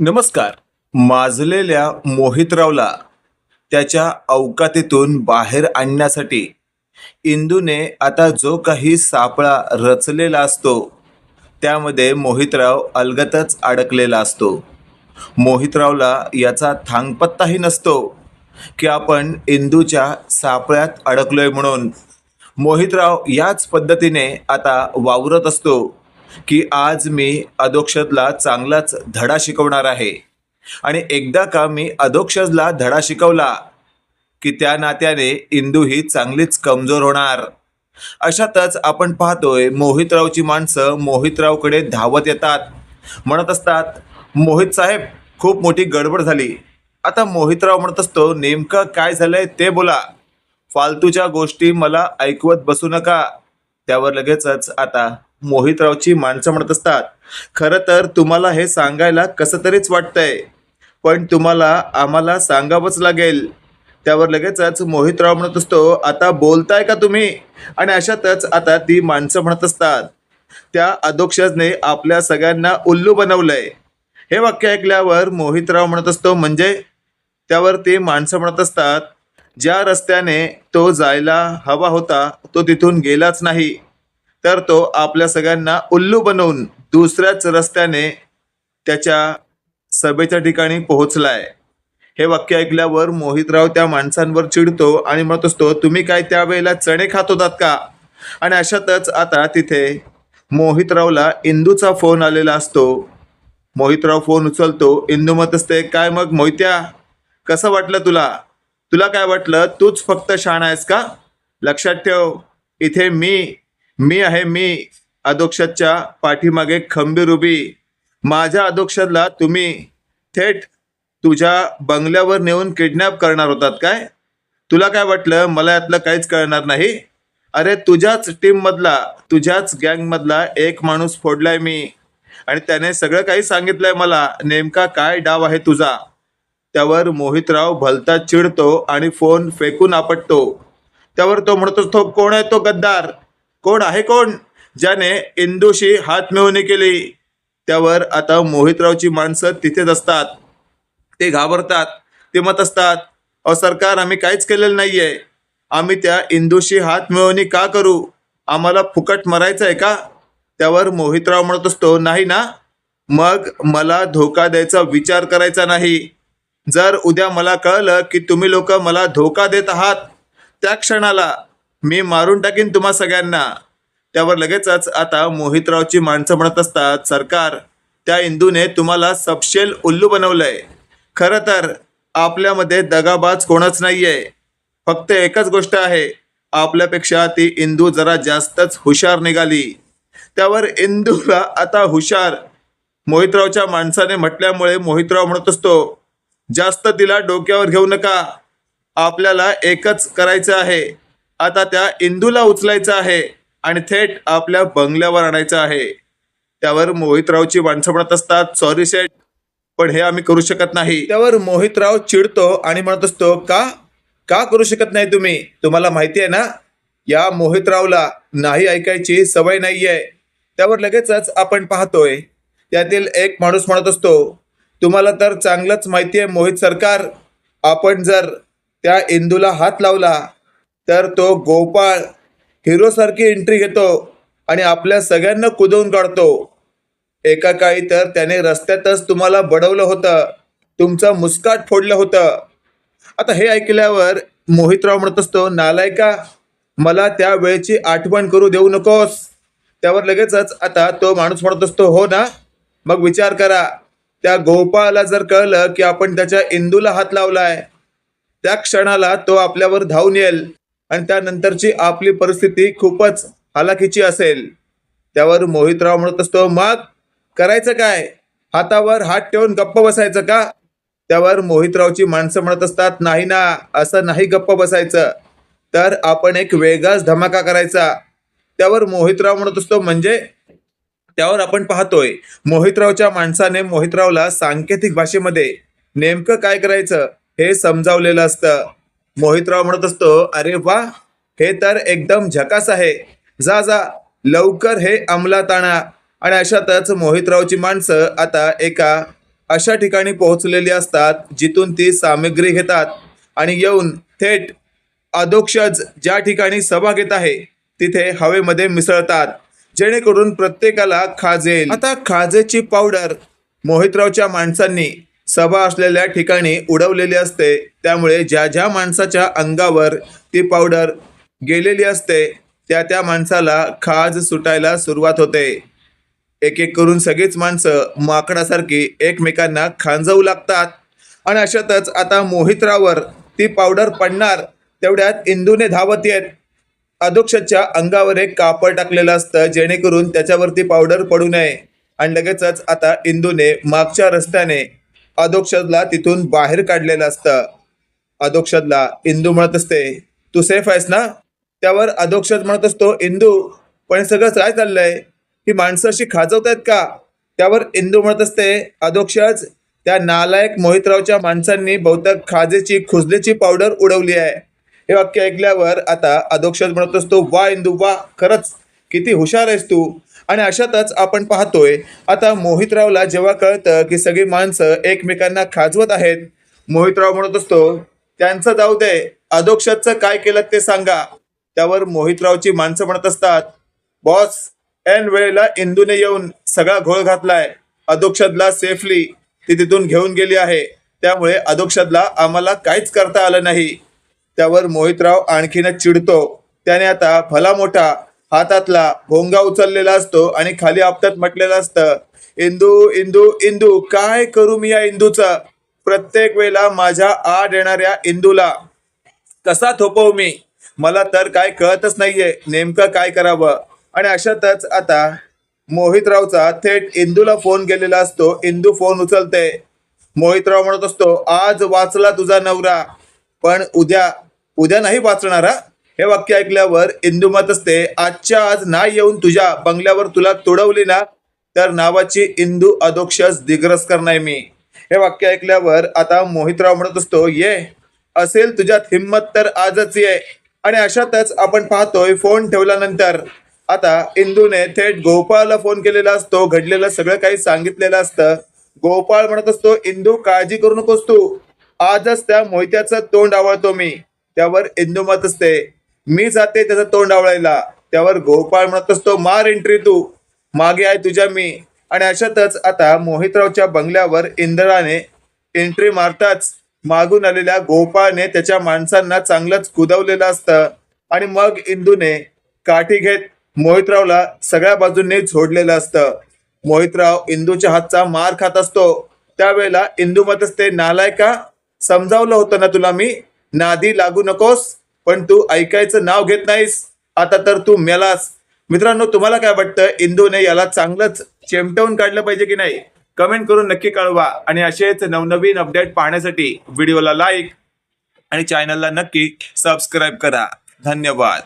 नमस्कार. माजलेल्या मोहितरावला त्याच्या अवकातीतून बाहेर आणण्यासाठी इंदूने आता जो काही सापळा रचलेला असतो त्यामध्ये मोहितराव अलगतच अडकलेला असतो. मोहितरावला याचा थांगपत्ताही नसतो की आपण इंदूच्या सापळ्यात अडकलोय म्हणून. मोहितराव याच पद्धतीने आता वावरत असतो. की आज मी अधोक्षजला चांगलाच धडा शिकवणार आहे. आणि एकदा का मी अधोक्षजला धडा शिकवला की त्या नात्याने इंदू ही चांगलीच कमजोर होणार. अशातच आपण पाहतोय मोहितरावची माणसं मोहितरावकडे धावत येतात. म्हणत असतात मोहित साहेब खूप मोठी गडबड झाली. आता मोहितराव म्हणत असतो नेमकं काय झालंय ते बोला. फालतूच्या गोष्टी मला ऐकवत बसू नका. त्यावर लगेचच आता मोहितरावची माणसं म्हणत असतात खरं तर तुम्हाला हे सांगायला कसं तरीच वाटतंय. पण तुम्हाला आम्हाला सांगावंच लागेल. त्यावर लगेचच मोहितराव म्हणत असतो आता बोलताय का तुम्ही? आणि अशातच आता ती माणसं म्हणत असतात. त्या अधोक्षजने आपल्या सगळ्यांना उल्लू बनवलंय. हे वाक्य ऐकल्यावर मोहितराव म्हणत असतो म्हणजे? त्यावर ती माणसं म्हणत असतात ज्या रस्त्याने तो जायला हवा होता तो तिथून गेलाच नाही. तर तो आपल्या सगळ्यांना उल्लू बनवून दुसऱ्याच रस्त्याने त्याच्या सभेच्या ठिकाणी पोहोचलाय. हे वाक्य ऐकल्यावर मोहितराव त्या माणसांवर चिडतो आणि म्हणत असतो तुम्ही काय त्यावेळेला चणे खात होतात का? आणि अशातच आता तिथे मोहितरावला इंदूचा फोन आलेला असतो. मोहितराव फोन उचलतो. इंदू मत असते काय मग मोहित्या कसं वाटलं तुला? तुला काय वाटलं? तूच फक्त शाण आहेस का? लक्षात ठेव इथे मी मी आहे मी अधोक्षजच्या पाठीमागे खंबीर उभी. माझ्या अधोक्षजला तुम्ही थेट तुझ्या बंगल्यावर नेऊन किडनॅप करणार होतात काय? तुला काय वाटलं? मला यातलं काहीच कळणार नाही. अरे तुझ्याच टीममधला तुझ्याच गँगमधला एक माणूस फोडलाय मी. आणि त्याने सगळं काही सांगितलंय मला. नेमका काय डाव आहे तुझा? त्यावर मोहितराव भलता चिडतो आणि फोन फेकून आपटतो. त्यावर तो म्हणतो तो कोण आहे? तो गद्दार. कोण आहे कोण? ज्याने इंदूशी हात मिळवणी केली त्यावर आता मोहितरावची माणसं तिथेच असतात. ते घाबरतात ते मत असतात अहो सरकार आम्ही काहीच केलेलं नाहीये. आम्ही त्या इंदूशी हात मिळवणी का करू? आम्हाला फुकट मरायचं आहे का? त्यावर मोहितराव म्हणत असतो नाही ना. मग मला धोका द्यायचा विचार करायचा नाही. जर उद्या मला कळलं की तुम्ही लोक मला धोका देत आहात त्या क्षणाला मी मारून टाकीन तुम्हा सगळ्यांना. त्यावर लगेचच आता मोहितरावची माणसं म्हणत असतात सरकार त्या इंदूने तुम्हाला सपशेल उल्लू बनवलंय. खरं तर आपल्यामध्ये दगाबाज कोणच नाहीये. फक्त एकच गोष्ट आहे आपल्यापेक्षा ती इंदू जरा जास्तच हुशार निघाली. त्यावर इंदूला आता हुशार. मोहितरावच्या माणसाने म्हटल्यामुळे मोहितराव म्हणत असतो जास्त तिला डोक्यावर घेऊ नका. आपल्याला एकच करायचं आहे. आता त्या इंदूला उचलायचं आहे आणि थेट आपल्या बंगल्यावर आणायचं आहे. त्यावर मोहितरावची माणसं म्हणत असतात. सॉरी सेट पण हे आम्ही करू शकत नाही. त्यावर मोहितराव चिडतो आणि म्हणत असतो का? का करू शकत नाही तुम्ही? तुम्हाला माहिती आहे ना? या मोहितरावला नाही ऐकायची सवय नाही आहे त्यावर लगेचच आपण पाहतोय त्यातील एक माणूस म्हणत असतो तुम्हाला तर चांगलंच माहिती आहे मोहित सरकार. आपण जर त्या इंदूला हात लावला तर तो गोपाळ हिरोसारखी एंट्री घेतो आणि आपल्या सगळ्यांना कुदवून काढतो. एका काळी तर त्याने रस्त्यातच तुम्हाला बडवलं होतं. तुमचं मुस्काट फोडलं होतं. आता हे ऐकल्यावर मोहितराव म्हणत असतो नालायका मला त्या वेळची आठवण करू देऊ नकोस. त्यावर लगेचच आता तो माणूस म्हणत असतो हो ना मग विचार करा. त्या गोपाळाला जर कळलं की आपण त्याच्या इंदूला हात लावलाय त्या क्षणाला तो आपल्यावर धावून येईल. आणि त्यानंतरची आपली परिस्थिती खूपच हलाखीची असेल. त्यावर मोहितराव म्हणत असतो मग करायचं काय? हातावर हात ठेवून गप्प बसायचं का? त्यावर मोहितरावची माणसं म्हणत असतात नाही ना असं नाही गप्प बसायचं. तर आपण एक वेगळाच धमाका करायचा. त्यावर मोहितराव म्हणत असतो म्हणजे? त्यावर आपण पाहतोय मोहितरावच्या माणसाने मोहितरावला सांकेतिक भाषेमध्ये नेमकं काय करायचं हे समजावलेलं असतं. मोहितराव म्हणत असतो अरे वा हे तर एकदम झकास आहे. जा जा लवकर हे अंमलात आणा. आणि अशातच मोहितरावची माणसं आता एका अशा ठिकाणी पोहोचलेली असतात जिथून ती सामग्री घेतात. आणि येऊन थेट अधोक्षज ज्या ठिकाणी सभा घेत आहे तिथे हवेमध्ये मिसळतात. जेणेकरून प्रत्येकाला खाजेल. आता खाजेची पावडर मोहितरावच्या माणसांनी सभा असलेल्या ठिकाणी उडवलेली असते. त्यामुळे ज्या ज्या माणसाच्या अंगावर ती पावडर गेलेली असते त्या त्या माणसाला खाज सुटायला सुरुवात होते. एक एक करून सगळीच माणसं माकडासारखी एकमेकांना खांजवू लागतात. आणि अशातच आता मोहितरावर ती पावडर पडणार तेवढ्यात इंदूने धावत येत. अधोक्षच्या अंगावर एक कापड टाकलेलं असतं जेणेकरून त्याच्यावरती पावडर पडू नये. आणि लगेचच आता इंदूने मागच्या रस्त्याने अधोक्षदला तिथून बाहेर काढलेलं असतं. अधोक्षदला इंदू म्हणत असते तू सेफ आहेस ना? त्यावर अधोक्षद म्हणत असतो इंदू पण सगळं काय चाललंय? ही माणसं अशी खाजवतायत का? त्यावर इंदू म्हणत असते अधोक्षज त्या नालायक मोहितरावच्या माणसांनी बहुतेक खाजेची खुजलीची पावडर उडवली आहे. हे वाक्य ऐकल्यावर आता अधोक्षज म्हणत असतो वा इंदू वा खरंच किती हुशार आहेस तू. आणि अशातच आपण पाहतोय आता मोहितरावला जेव्हा कळतं की सगळी माणसं एकमेकांना खाजवत आहेत मोहितराव म्हणत असतो त्यांचं जाऊ दे अधोक्षजचं काय केलं ते सांगा. त्यावर मोहितरावची माणसं म्हणत असतात बॉस ऐन वेळेला इंदूने येऊन सगळा घोळ घातलाय अधोक्षदला सेफली ती तिथून घेऊन गेली आहे त्यामुळे अधोक्षदला आम्हाला काहीच करता आलं नाही. त्यावर मोहितराव आणखीनच चिडतो त्याने आता भला मोठा हातातला भोंगा उचललेला असतो आणि खाली आपतात म्हटलेलं असतं इंदू इंदू इंदू काय करू मी या इंदूचं? प्रत्येक वेळेला माझ्या आड येणाऱ्या इंदूला. कसा थोपवू मी? मला तर काय कळतच नाहीये नेमकं काय करावं? आणि अशातच आता मोहितरावचा थेट इंदूला फोन केलेला असतो इंदू फोन उचलते. मोहितराव म्हणत असतो आज वाचला तुझा नवरा पण उद्या उद्या नाही वाचणार हा? हे वाक्य ऐकल्यावर इंदू मत असते आजच्या आज नाही येऊन तुझ्या बंगल्यावर तुला तुडवली ना तर नावाची इंदू अधोक्षस दिग्रस नाही मी. हे वाक्य ऐकल्यावर आता मोहितराव म्हणत असतो ये असेल तुझ्यात हिंमत तर आजच ये. आणि अशातच आपण पाहतोय फोन ठेवल्यानंतर आता इंदूने थेट गोपाळला फोन केलेला असतो घडलेलं सगळं काही सांगितलेलं असतं. गोपाळ म्हणत असतो इंदू काळजी करू नकोस तू. आजच त्या मोहित्याचं तोंड आवळतो मी. त्यावर इंदू मत असते मी जाते त्याचं तोंड आवळायला. त्यावर गोपाळ म्हणत असतो मार एंट्री तू. मागे आहे तुझ्या मी. आणि अशातच आता मोहितरावच्या बंगल्यावर इंद्राने एंट्री मारताच मागून आलेल्या गोपाळने त्याच्या माणसांना चांगलंच कुदवलेलं असतं. आणि मग इंदूने काठी घेत मोहितरावला सगळ्या बाजूंनी झोडलेलं असतं. मोहितराव इंदूच्या हातचा मार खात असतो. त्यावेळेला इंदू मतच ते नालाय नालायका समजावलं होतं ना तुला मी? नादी लागू नकोस. पण तू ऐकायचं नाव घेत नाहीस. आता तर तू मेलास. मित्रांनो तुम्हाला काय वाटतं? इंदूने याला चांगलंच चेमटवून काढलं पाहिजे की नाही? कमेंट करून नक्की कळवा आणि असेच नवनवीन अपडेट पाहण्यासाठी व्हिडिओला लाईक आणि चॅनलला नक्की सबस्क्राईब करा. धन्यवाद.